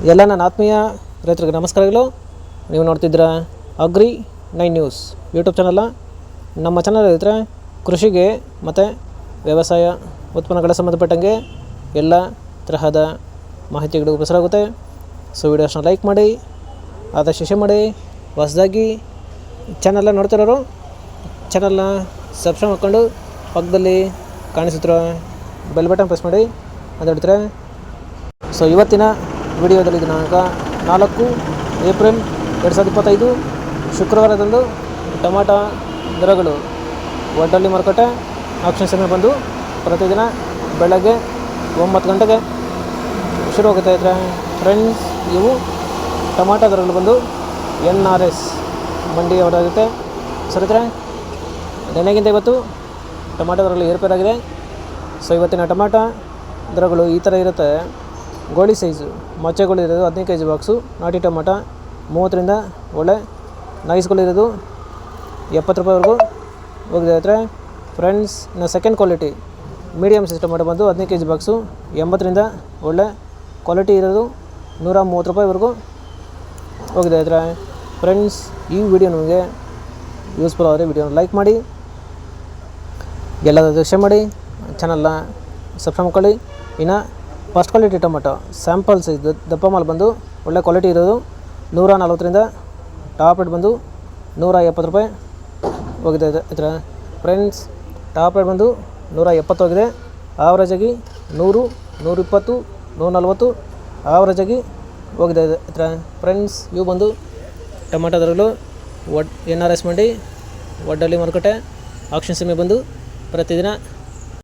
ಎಲ್ಲ ನನ್ನ ಆತ್ಮೀಯ ರೈತರಿಗೆ ನಮಸ್ಕಾರಗಳು. ನೀವು ನೋಡ್ತಿದ್ದೀರ ಅಗ್ರಿ ನೈನ್ ನ್ಯೂಸ್ ಯೂಟ್ಯೂಬ್ ಚಾನಲ್ಲ ನಮ್ಮ ಚಾನಲ್ ಇದ್ದರೆ ಕೃಷಿಗೆ ಮತ್ತು ವ್ಯವಸಾಯ ಉತ್ಪನ್ನಗಳ ಸಂಬಂಧಪಟ್ಟಂಗೆ ಎಲ್ಲ ತರಹದ ಮಾಹಿತಿಗಳು ಪ್ರಸಾರಾಗುತ್ತೆ ಸೊ, ವಿಡಿಯೋಸ್ನ ಲೈಕ್ ಮಾಡಿ, ಆದಷ್ಟು ಶೇರ್ ಮಾಡಿ, ಹೊಸದಾಗಿ ಚಾನಲ್ನ ನೋಡ್ತಿರೋರು, ಚಾನಲ್ನ ಸಬ್ಸ್ಕ್ರೈಬ್ ಮಾಡ್ಕೊಂಡು ಪಕ್ಕದಲ್ಲಿ ಕಾಣಿಸುತ್ತಿರೋ ಬೆಲ್ ಬಟನ್ ಪ್ರೆಸ್ ಮಾಡಿ. ಅದು ನೋಡ್ತಾರೆ ಸೊ, ಇವತ್ತಿನ ವಿಡಿಯೋದಲ್ಲಿ ದಿನಾಂಕ ನಾಲ್ಕು ಏಪ್ರಿಲ್ ಎರಡು ಸಾವಿರದ ಇಪ್ಪತ್ತೈದು ಶುಕ್ರವಾರದಂದು ಟೊಮಾಟೊ ದರಗಳು ಒಡ್ಡಲ್ಲಿ ಮಾರುಕಟ್ಟೆ ಆಕ್ಷನ್ ಸಮಯ ಬಂದು ಪ್ರತಿದಿನ ಬೆಳಗ್ಗೆ ಒಂಬತ್ತು ಗಂಟೆಗೆ ಶುರು ಆಗುತ್ತೆ ಇದ್ರೆ. ಫ್ರೆಂಡ್ಸ್, ಇವು ಟೊಮಾಟೊ ದರಗಳು ಬಂದು ಎನ್ ಆರ್ ಎಸ್ ಮಂಡಿ ಹೊರಗುತ್ತೆ ಸರಿದ್ರೆ ನೆನೆಗಿಂತ ಇವತ್ತು ಟೊಮಾಟೊ ದರಗಳು ಏರ್ಪೇರಾಗಿದೆ. ಸೊ, ಇವತ್ತಿನ ಟೊಮಾಟೊ ದರಗಳು ಈ ಥರ ಇರುತ್ತೆ. ಗೋಳಿ ಸೈಜು ಮೊಚ್ಚೆಗಳು ಇರೋದು ಹದಿನೈದು ಕೆ ಜಿ ಬಾಕ್ಸು ನಾಟಿ ಟೊಮೊಟೊ ಮೂವತ್ತರಿಂದ ಒಳ್ಳೆ ನೈಸ್ಗಳಿರೋದು ಎಪ್ಪತ್ತು ರೂಪಾಯಿವರೆಗೂ ಹೋಗಿದೆ. ಆದರೆ friends second quality medium size tomato ಬಂದು ಹದಿನೈದು ಕೆ ಜಿ ಬಾಕ್ಸು ಎಂಬತ್ತರಿಂದ ಒಳ್ಳೆ ಕ್ವಾಲಿಟಿ ಇರೋದು ನೂರ ಮೂವತ್ತು ರೂಪಾಯಿವರೆಗೂ ಹೋಗಿದೆ. ಆದರೆ ಫ್ರೆಂಡ್ಸ್ ಈ ವಿಡಿಯೋ ನಿಮಗೆ ಯೂಸ್ಫುಲ್ ಆದರೆ ವಿಡಿಯೋನ ಲೈಕ್ ಮಾಡಿ ಎಲ್ಲದರ ಶೇರ್ ಮಾಡಿ ಚಾನಲ್ನ ಸಬ್ಸ್ಕ್ರೈಬ್ ಮಾಡ್ಕೊಳ್ಳಿ. ಇನ್ನು first quality tomato samples size ದಪ್ಪ ಮಾಲ್ ಬಂದು ಒಳ್ಳೆ ಕ್ವಾಲಿಟಿ ಇರೋದು. ನೂರ ನಲ್ವತ್ತರಿಂದ ಟಾಪ್ ರೇಟ್ ಬಂದು ನೂರ ಎಪ್ಪತ್ತು ರೂಪಾಯಿ ಹೋಗಿದೆ ಇದು- ಇದರ ಫ್ರೆಂಡ್ಸ್ ಟಾಪ್ ರೇಟ್ ಬಂದು ನೂರ ಎಪ್ಪತ್ತು ಹೋಗಿದೆ. ಆವ್ರೇಜಾಗಿ ನೂರು, ನೂರಿಪ್ಪತ್ತು ನೂರ ನಲ್ವತ್ತು ಆವ್ರೇಜಾಗಿ ಹೋಗಿದೆ ಇದು- ಇದರ ಫ್ರೆಂಡ್ಸ್ ಇವು ಬಂದು ಟೊಮೆಟೊ ದರಗಳು ಒಡ್ ಎನ್ ಆರ್ ಎಸ್ ಮಂಡಿ ಒಡ್ಡಲ್ಲಿ ಮಾರುಕಟ್ಟೆ ಆಕ್ಷನ್ ಸಮಯ ಬಂದು ಪ್ರತಿದಿನ